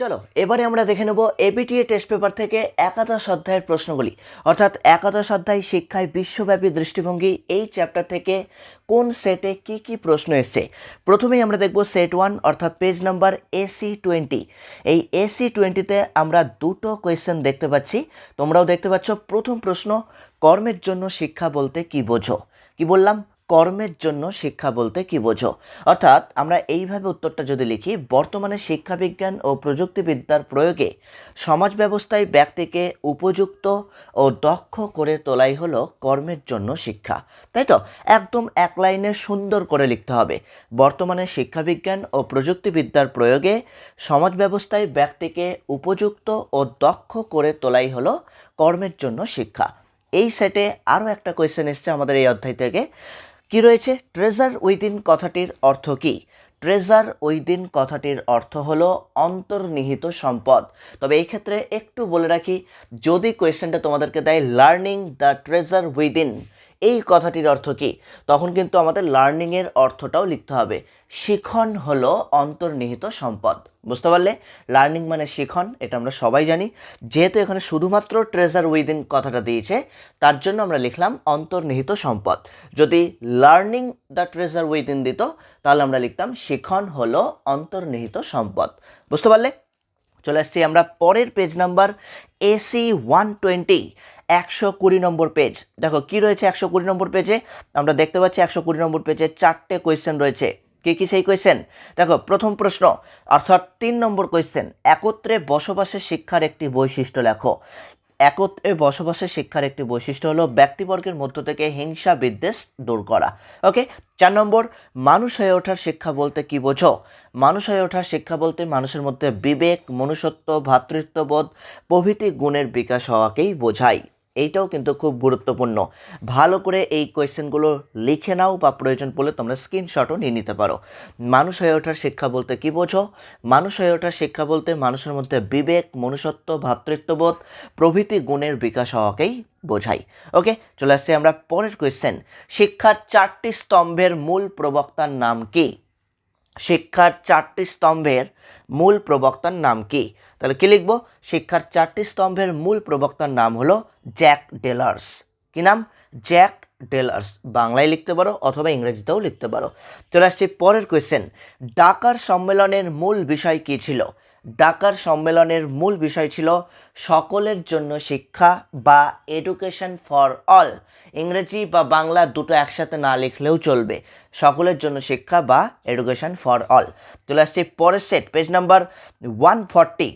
চলো, এবারে আমরা দেখে নেব এবিটিএ টেস্ট পেপার থেকে একাদশ অধ্যায়ের প্রশ্নগুলি। অর্থাৎ একাদশ অধ্যায় শিক্ষায় বিশ্বব্যাপী দৃষ্টিভঙ্গি, এই চ্যাপ্টার থেকে কোন সেটে কি কি প্রশ্ন এসছে? প্রথমেই আমরা দেখব সেট ওয়ান অর্থাৎ পেজ নাম্বার এসি টোয়েন্টি এই এসি টোয়েন্টিতে আমরা দুটো কোয়েশ্চেন দেখতে পাচ্ছি। তোমরাও দেখতে পাচ্ছ, প্রথম প্রশ্ন, কর্মের জন্য শিক্ষা বলতে কি বোঝো? কি বললাম? কর্মের জন্য শিক্ষা বলতে কি বোঝো? অর্থাৎ আমরা এইভাবে উত্তরটা যদি লিখি, বর্তমানে শিক্ষাবিজ্ঞান ও প্রযুক্তিবিদ্যার প্রয়োগে সমাজ ব্যবস্থায় ব্যক্তিকে উপযুক্ত ও দক্ষ করে তোলাই হলো কর্মের জন্য শিক্ষা। তাই তো? একদম এক লাইনে সুন্দর করে লিখতে হবে। বর্তমানে শিক্ষাবিজ্ঞান ও প্রযুক্তিবিদ্যার প্রয়োগে সমাজ ব্যবস্থায় ব্যক্তিকে উপযুক্ত ও দক্ষ করে তোলাই হলো কর্মের জন্য শিক্ষা। এই সেটে আরও একটা কোয়েশ্চেন এসছে আমাদের এই অধ্যায় থেকে। কি রয়েছে? ট্রেজার উইদিন কথাটির অর্থ কি? ট্রেজার উইদিন কথাটির অর্থ হলো অন্তর্নিহিত সম্পদ। তবে এই ক্ষেত্রে একটু বলে রাখি, যদি কোয়েশ্চেনটা তোমাদেরকে দেয় লার্নিং দ্য ট্রেজার উইদিন এই কথাটির অর্থ কি? তখন কিন্তু আমাদের লার্নিংয়ের অর্থটাও লিখতে হবে। শিখন হলো অন্তর্নিহিত সম্পদ। বুঝতে পারলে? লার্নিং মানে শিখন, এটা আমরা সবাই জানি। যেহেতু এখানে শুধুমাত্র ট্রেজার উইদিন কথাটা দিয়েছে, তার জন্য আমরা লিখলাম অন্তর্নিহিত সম্পদ। যদি লার্নিং দ্য ট্রেজার উইদিন দিত, তাহলে আমরা লিখতাম শিখন হলো অন্তর্নিহিত সম্পদ। বুঝতে পারলে? চলে আসছি আমরা পরের page number AC one twenty একশো কুড়ি নম্বর পেজ দেখো, কি রয়েছে একশো কুড়ি নম্বর পেজে আমরা দেখতে পাচ্ছি একশো কুড়ি নম্বর পেজে চারটে কোয়েশ্চেন রয়েছে। কি কি সেই কোয়েশ্চেন দেখো, প্রথম প্রশ্ন, অর্থাৎ তিন নম্বর কোয়েশ্চেন একত্রে বসবাসের শিক্ষার একটি বৈশিষ্ট্য লেখো। একত্রে বসবাসের শিক্ষার একটি বৈশিষ্ট্য হলো ব্যক্তিবর্গের মধ্য থেকে হিংসা বিদ্বেষ দূর করা। ওকে চার নম্বর, মানুষ হয়ে ওঠার শিক্ষা বলতে কি বোঝো? মানুষ হয়ে ওঠার শিক্ষা বলতে মানুষের মধ্যে বিবেক, মনুষ্যত্ব, ভ্রাতৃত্ববোধ, প্রভৃতি গুণের বিকাশ হওয়াকেই বোঝায়। এইটাও কিন্তু খুব গুরুত্বপূর্ণ। ভালো করে এই কোয়েশ্চেনগুলো লিখে নাও বা প্রয়োজন পড়লে তোমরা স্ক্রিনশটও নিয়ে নিতে পারো। মানুষ হয়ে ওঠার শিক্ষা বলতে কি বোঝো? মানুষ হয়ে ওঠার শিক্ষা বলতে মানুষের মধ্যে বিবেক, মনুষ্যত্ব, ভ্রাতৃত্ববোধ, প্রভৃতি গুণের বিকাশ হওয়াকেই বোঝাই ওকে, চলে আসছি আমরা পরের কোয়েশ্চেন। শিক্ষার চারটি স্তম্ভের মূল প্রবক্তার নাম কি? শিক্ষার চারটি স্তম্ভের মূল প্রবক্তার নাম কি? তাহলে কী লিখব? শিক্ষার চারটি স্তম্ভের মূল প্রবক্তার নাম হলো জ্যাক ডেলার্স। কি নাম? Jacques Delors. বাংলায় লিখতে পারো অথবা ইংরেজিতেও লিখতে পারো। চলে আসছি পরের কোয়েশ্চেন ডাকার সম্মেলনের মূল বিষয় কী ছিল? ডাকার সম্মেলনের মূল বিষয় ছিল সকলের জন্য শিক্ষা বা এডুকেশন ফর অল ইংরেজি বা বাংলা দুটো একসাথে না লিখলেও চলবে। সকলের জন্য শিক্ষা বা এডুকেশন ফর অল চলে আসছি পরের set page number one forty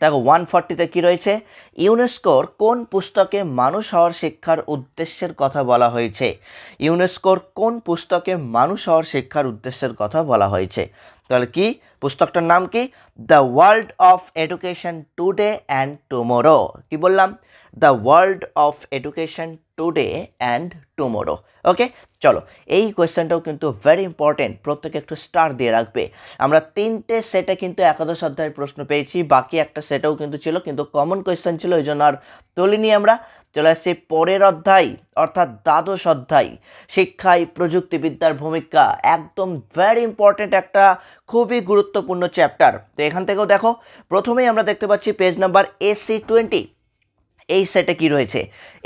দেখো ওয়ান ফর্টিতে কী রয়েছে? ইউনেস্কোর কোন পুস্তকে মানুষ হওয়ার শিক্ষার উদ্দেশ্যের কথা বলা হয়েছে? ইউনেস্কোর কোন পুস্তকে মানুষ হওয়ার শিক্ষার উদ্দেশ্যের কথা বলা হয়েছে? তাহলে কি? পুস্তকটার নাম কি? The world of education today and tomorrow কি বললাম? The world of education today and tomorrow okay চলো, এই কোয়েশ্চেনটাও কিন্তু ভেরি ইম্পর্টেন্ট প্রত্যেকে একটু স্টার দিয়ে রাখবে। আমরা তিনটে সেটে কিন্তু একাদশ অধ্যায়ের প্রশ্ন পেয়েছি। বাকি একটা সেটেও কিন্তু ছিল, কিন্তু কমন কোয়েশ্চেন ছিল ওই জন্য আর তুলিনি আমরা। চলে আসছে পরের অধ্যায়, অর্থাৎ দ্বাদশ অধ্যায়। শিক্ষায় প্রযুক্তিবিদ্যার ভূমিকা, একদম ভেরি ইম্পর্টেন্ট একটা খুবই গুরুত্বপূর্ণ চ্যাপ্টার তো এখান থেকেও দেখো, প্রথমেই আমরা দেখতে পাচ্ছি পেজ নাম্বার এসি টোয়েন্টি এই সেটে কি রয়েছে?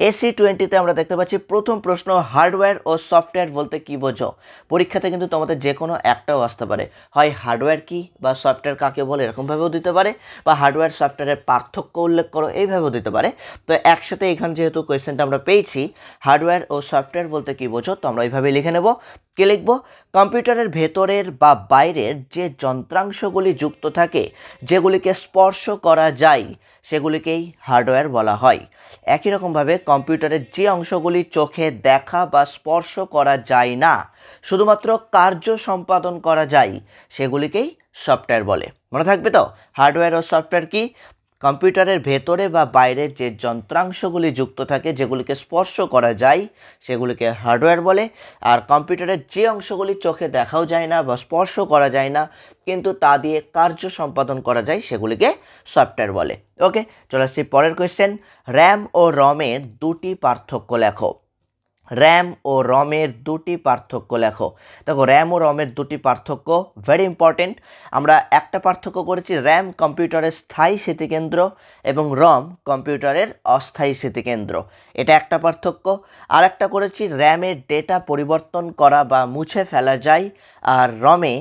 এসি টোয়েন্টিতে আমরা দেখতে পাচ্ছি, প্রথম প্রশ্ন, হার্ডওয়্যার ও সফটওয়্যার বলতে কি বোঝো? পরীক্ষাতে কিন্তু তোমাদের যে কোনো একটাও আসতে পারে। হয় হার্ডওয়্যার কি বা সফটওয়্যার কাকে বলে এরকমভাবেও দিতে পারে, বা হার্ডওয়্যার সফটওয়্যারের পার্থক্য উল্লেখ করো, এইভাবেও দিতে পারে। তো একসাথে এখানে যেহেতু কোয়েশ্চেনটা আমরা পেয়েছি, হার্ডওয়্যার ও সফটওয়্যার বলতে কি বোঝো, তো আমরা এইভাবে লিখে নেব। কি লিখব? কম্পিউটারের ভেতরের বা বাইরের যে যন্ত্রাংশগুলি যুক্ত থাকে, যেগুলিকে স্পর্শ করা যায়, সেগুলিকেই হার্ডওয়্যার বলা হয়। একই রকমভাবে কম্পিউটারের যে অংশগুলি চোখে দেখা বা স্পর্শ করা যায় না, শুধুমাত্র কার্য সম্পাদন করা যায়, সেগুলিকেই সফটওয়্যার বলে। মনে থাকবে তো? হার্ডওয়্যার ও সফটওয়্যার কি? কম্পিউটারের ভেতরে বা বাইরের যে যন্ত্রাংশগুলি যুক্ত থাকে, যেগুলিকে স্পর্শ করা যায়, সেগুলিকে হার্ডওয়্যার বলে। আর কম্পিউটারের যে অংশগুলি চোখে দেখাও যায় না বা স্পর্শ করা যায় না, কিন্তু তা দিয়ে কার্য সম্পাদন করা যায়, সেগুলিকে সফটওয়্যার বলে। ওকে, চলে আসছি পরের কোয়েশ্চেন র্যাম ও রমের দুটি পার্থক্য লেখো। র্যাম ও রমের দুটি পার্থক্য লেখো। দেখো, র্যাম ও রমের দুটি পার্থক্য ভেরি ইম্পর্টেন্ট আমরা একটা পার্থক্য করেছি, র্যাম কম্পিউটারের স্থায়ী স্মৃতিকেন্দ্র এবং রম কম্পিউটারের অস্থায়ী স্মৃতিকেন্দ্র। এটা একটা পার্থক্য। আর একটা করেছি র্যামের ডেটা পরিবর্তন করা বা মুছে ফেলা যায়, আর রমে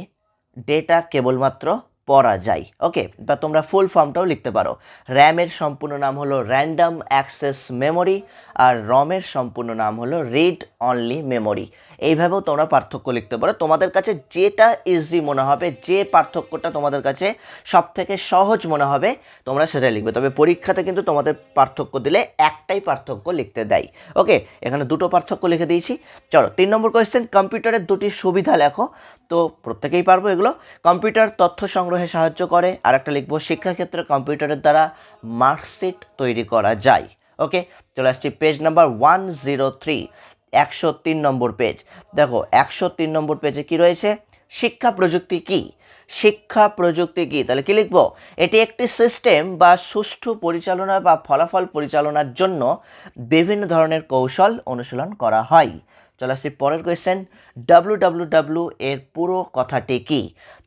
ডেটা কেবলমাত্র পড়া যায় ওকে বা তোমরা ফুল ফর্মটাও লিখতে পারো। র্যামের সম্পূর্ণ নাম হলো র্যান্ডম অ্যাক্সেস মেমোরি আর রমের সম্পূর্ণ নাম হলো রিড অনলি মেমোরি এইভাবেও তোমরা পার্থক্য লিখতে পারো। তোমাদের কাছে যেটা ইজি মনে হবে, যে পার্থক্যটা তোমাদের কাছে সব থেকে সহজ মনে হবে, তোমরা সেটাই লিখবে। তবে পরীক্ষাতে কিন্তু তোমাদের পার্থক্য দিলে একটাই পার্থক্য লিখতে দেয়। ওকে, এখানে দুটো পার্থক্য লিখে দিয়েছি। চলো, তিন নম্বর কোয়েশ্চেন কম্পিউটারের দুটি সুবিধা লেখো। তো প্রত্যেকেই পারব এগুলো। কম্পিউটার তথ্য সংগ্রহে সাহায্য করে। আর একটা লিখব, শিক্ষাক্ষেত্রে কম্পিউটারের দ্বারা মার্কশিট তৈরি করা যায়। ওকে, চলে আসছি page number one zero three একশো তিন নম্বর পেজ দেখো, একশো তিন নম্বর পেজে কি রয়েছে? শিক্ষা প্রযুক্তি কি? শিক্ষা প্রযুক্তি কি? তাহলে কি লিখব? এটি একটি সিস্টেম বা সুষ্ঠু পরিচালনা বা ফলাফল পরিচালনার জন্য বিভিন্ন ধরনের কৌশল অনুশীলন করা হয়। চলে আসছি পরের কোয়েশ্চেন ডাব্লু ডাব্লু এর পুরো কথাটি কি?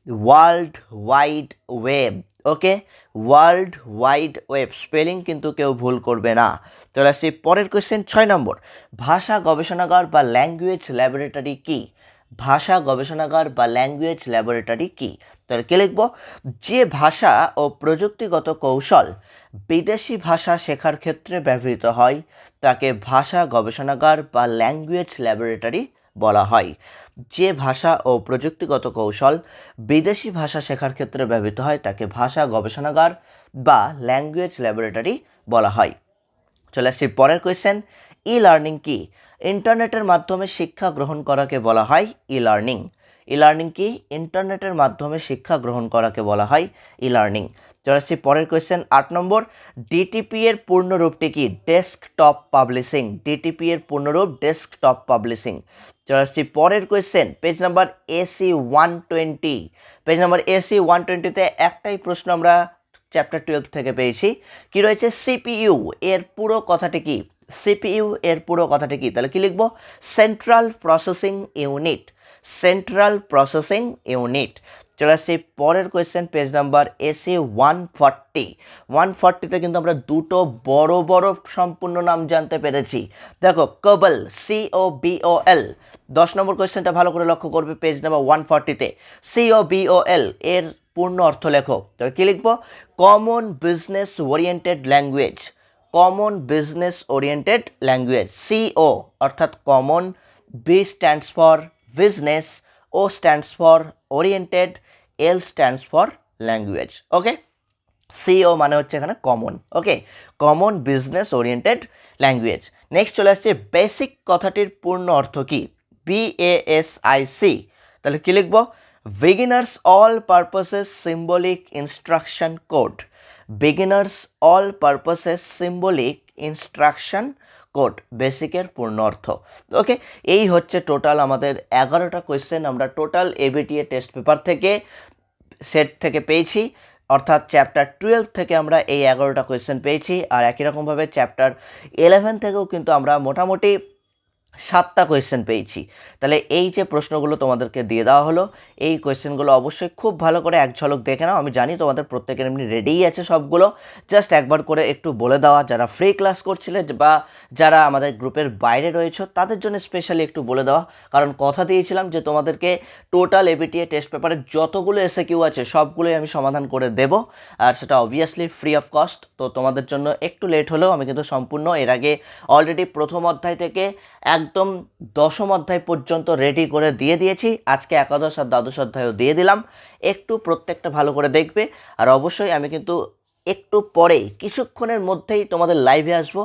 World wide web okay world wide web spelling কিন্তু কেউ ভুল করবে না। চলে আসছি পরের কোয়েশ্চেন ছয় নম্বর। ভাষা গবেষণাগার বা ল্যাঙ্গুয়েজ ল্যাবরেটরি কি? ভাষা গবেষণাগার বা ল্যাঙ্গুয়েজ ল্যাবরেটরি কি? তাহলে কে লিখব? যে ভাষা ও প্রযুক্তিগত কৌশল বিদেশি ভাষা শেখার ক্ষেত্রে ব্যবহৃত হয়, তাকে ভাষা গবেষণাগার বা ল্যাঙ্গুয়েজ ল্যাবরেটরি বলা হয়। যে ভাষা ও প্রযুক্তিগত কৌশল বিদেশি ভাষা শেখার ক্ষেত্রে ব্যবহৃত হয়, তাকে ভাষা গবেষণাগার বা ল্যাঙ্গুয়েজ ল্যাবরেটরি বলা হয়। চলে আসছি পরের কোয়েশ্চেন ই লার্নিং কি? ইন্টারনেটের মাধ্যমে শিক্ষা গ্রহণ করাকে বলা হয় ই লার্নিং ই লার্নিং কি? ইন্টারনেটের মাধ্যমে শিক্ষা গ্রহণ করাকে বলা হয় ই লার্নিং চলে আসছি পরের কোয়েশ্চেন আট নম্বর ডিটিপি এর পূর্ণরূপটি কি? ডেস্কটপ পাবলিশিং ডিটিপি এর পূর্ণরূপ ডেস্কটপ পাবলিশিং চলে আসছি পরের question page number AC one twenty page number AC one টোয়েন্টিতে একটাই প্রশ্ন আমরা চ্যাপ্টার টুয়েলভ থেকে পেয়েছি। কি রয়েছে? সিপিইউ এর পুরো কথাটি কি? সিপিইউ এর পুরো কথাটি কি? তাহলে কি লিখব? Central processing unit central processing unit চলে আসছি পরের question page number AC one forty one ফর্টিতে কিন্তু আমরা দুটো বড় বড় সম্পূর্ণ নাম জানতে পেরেছি। দেখো কবল সিও বিও এল দশ নম্বর কোয়েশ্চেনটা ভালো করে লক্ষ্য করবে page number one ফর্টিতে C O B O L এর পূর্ণ অর্থ লেখো। তো কি লিখব? Common business oriented language common business oriented language C O অর্থাৎ common B stands for business O stands for oriented L stands for language okay C O মানে হচ্ছে এখানে common okay common business oriented language next চলে আসছে basic কথাটির পূর্ণ অর্থ কি? বি এস আই সি তাহলে কী লিখব? Beginners all purposes symbolic instruction code beginners all purposes symbolic instruction বেসিকের পূর্ণ অর্থ। ওকে এই হচ্ছে টোটাল আমাদের এগারোটা কোয়েশ্চেন আমরা টোটাল এবিটিএ টেস্ট পেপার থেকে সেট থেকে পেয়েছি। অর্থাৎ চ্যাপ্টার টুয়েলভ থেকে আমরা এই এগারোটা কোয়েশ্চেন পেয়েছি। আর একই রকমভাবে চ্যাপ্টার ইলেভেন থেকেও কিন্তু আমরা মোটামুটি সাতটা কোয়েশ্চেন পেয়েছি। তাহলে এই যে প্রশ্নগুলো তোমাদেরকে দিয়ে দেওয়া হলো, এই কোয়েশ্চেনগুলো অবশ্যই খুব ভালো করে এক ঝলক দেখে নাও। আমি জানি তোমাদের প্রত্যেকের এমনি রেডিই আছে সবগুলো। জাস্ট একবার করে একটু বলে দেওয়া, যারা ফ্রি ক্লাস করছিলে বা যারা আমাদের গ্রুপের বাইরে রয়েছে, তাদের জন্য স্পেশালি একটু বলে দেওয়া। কারণ কথা দিয়েছিলাম যে তোমাদেরকে টোটাল এবিটিএ টেস্ট পেপারের যতগুলো এসে কিউ আছে, সবগুলোই আমি সমাধান করে দেব। আর সেটা অবভিয়াসলি ফ্রি অফ কস্ট তো তোমাদের জন্য একটু লেট হলেও আমি কিন্তু সম্পূর্ণ এর আগে অলরেডি প্রথম অধ্যায় থেকে একদম দশম অধ্যায় পর্যন্ত রেডি করে দিয়ে দিয়েছি। আজকে একাদশ আর দ্বাদশ অধ্যায়ও দিয়ে দিলাম। একটু প্রত্যেকটা ভালো করে দেখবে। আর অবশ্যই আমি কিন্তু একটু পরেই, কিছুক্ষণের মধ্যেই তোমাদের লাইভে আসব।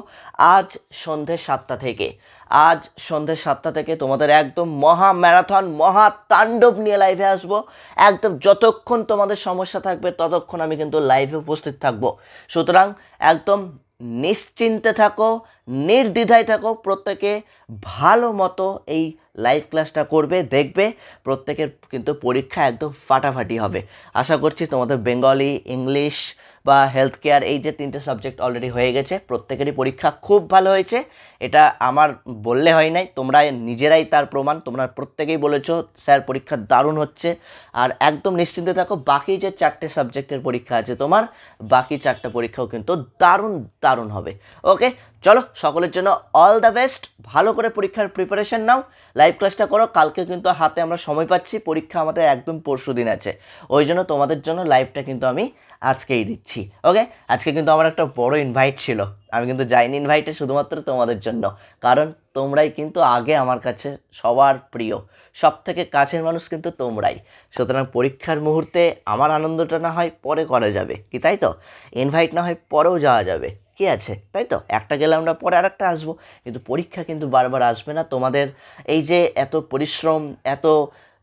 আজ সন্ধে সাতটা থেকে। আজ সন্ধে সাতটা থেকে তোমাদের একদম মহা ম্যারাথন মহা তাণ্ডব নিয়ে লাইভে আসব। একদম যতক্ষণ তোমাদের সমস্যা থাকবে, ততক্ষণ আমি কিন্তু লাইভে উপস্থিত থাকব। সুতরাং একদম নিশ্চিন্তে থাকো নির্দ্বিধায় থাকো, প্রত্যেকে ভালো মতো এই লাইভ ক্লাসটা করবে, দেখবে, প্রত্যেকের কিন্তু পরীক্ষা একদম ফাটাফাটি হবে। আশা করছি তোমাদের বেঙ্গলি ইংলিশ বা হেলথ কেয়ার এই যে তিনটে সাবজেক্ট অলরেডি হয়ে গেছে, প্রত্যেকেরই পরীক্ষা খুব ভালো হয়েছে। এটা আমার বললে হয় নাই তোমরা নিজেরাই তার প্রমাণ, তোমরা প্রত্যেকেই বলেছ, স্যার পরীক্ষা দারুণ হচ্ছে। আর একদম নিশ্চিন্তে থাকো, বাকি যে চারটে সাবজেক্টের পরীক্ষা আছে তোমার, বাকি চারটে পরীক্ষাও কিন্তু দারুণ দারুণ হবে। ওকে চলো, সকলের জন্য অল দ্য বেস্ট ভালো করে পরীক্ষার প্রিপারেশন নাও। লাইভ ক্লাসটা করো। কালকে কিন্তু হাতে আমরা সময় পাচ্ছি। পরীক্ষা আমাদের একদম পরশু দিন আছে। ওই জন্য তোমাদের জন্য লাইভটা কিন্তু আমি আজকেই দিচ্ছি। ওকে আজকে কিন্তু আমার একটা বড় ইনভাইট ছিল। আমি কিন্তু যাইনি ইনভাইটে শুধুমাত্র তোমাদের জন্য। কারণ তোমরাই কিন্তু আগে আমার কাছে সবার প্রিয়। সব থেকে কাছের মানুষ কিন্তু তোমরাই। সুতরাং পরীক্ষার মুহূর্তে আমার আনন্দটা না হয় পরে করা যাবে। কি তাই তো? ইনভাইট না হয় পরেও যাওয়া যাবে। কি আছে? তাই তো? একটা গেলে আমরা পরে আর একটা আসব। কিন্তু পরীক্ষা কিন্তু বারবার আসবে না। তোমাদের এই যে এত পরিশ্রম, এত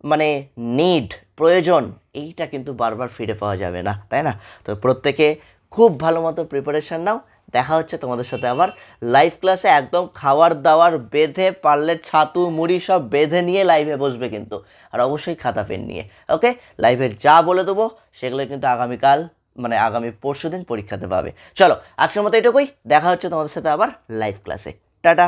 মানে নিড প্রয়োজন, এইটা কিন্তু বারবার ফিরে পাওয়া যাবে না, তাই না? তো প্রত্যেকে খুব ভালো মতো প্রিপারেশান নাও। দেখা হচ্ছে তোমাদের সাথে আবার লাইভ ক্লাসে একদম খাওয়ার দাওয়ার বেঁধে, পারলে ছাতু, মুড়ি সব বেঁধে নিয়ে লাইভে বসবে কিন্তু। আর অবশ্যই খাতা, পেন নিয়ে ওকে লাইভে যা বলে দেবো, সেগুলো কিন্তু আগামীকাল মানে আগামী পরশু দিন পরীক্ষাতে পাবে চলো, আজকের মতো এটুকুই। দেখা হচ্ছে তোমাদের সাথে আবার লাইভ ক্লাসে টাটা!